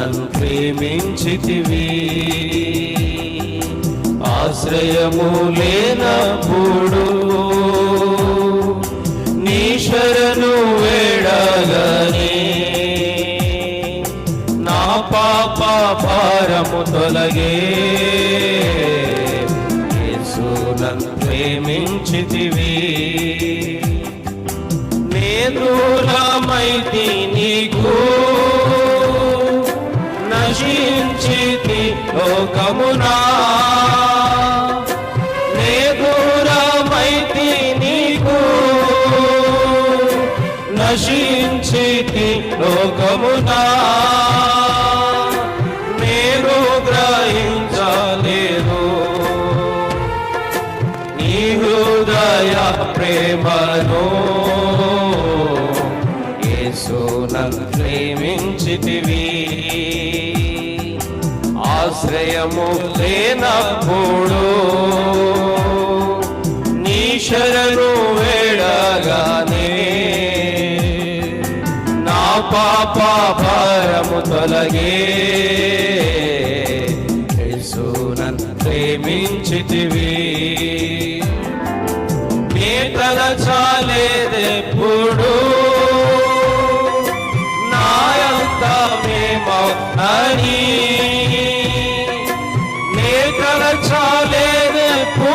నన్ను ప్రేమించితివి. ఆశ్రయము లేనప్పుడు నీశ్వరను శరణు నా పాప భారము తొలగే. యేసు నన్ను ప్రేమించితివి. నే దూరమైతి నీకు నశించితి లోకమునా. నే నీకు. నశించితి లోకమునా. నేను గ్రహించలేదు. నీ హృదయ ప్రేమను. యేసు నన్ను ప్రేమించితివి. ఆశ్రయము లేనప్పుడు నీ శరణు వేడగానే నా పాప భారము తొలగే. యేసు నన్ను ప్రేమించితివి. నేతల చాలేదెప్పుడు నాయంతా మేమని నేతల ఓదార్చాలేదెప్పుడు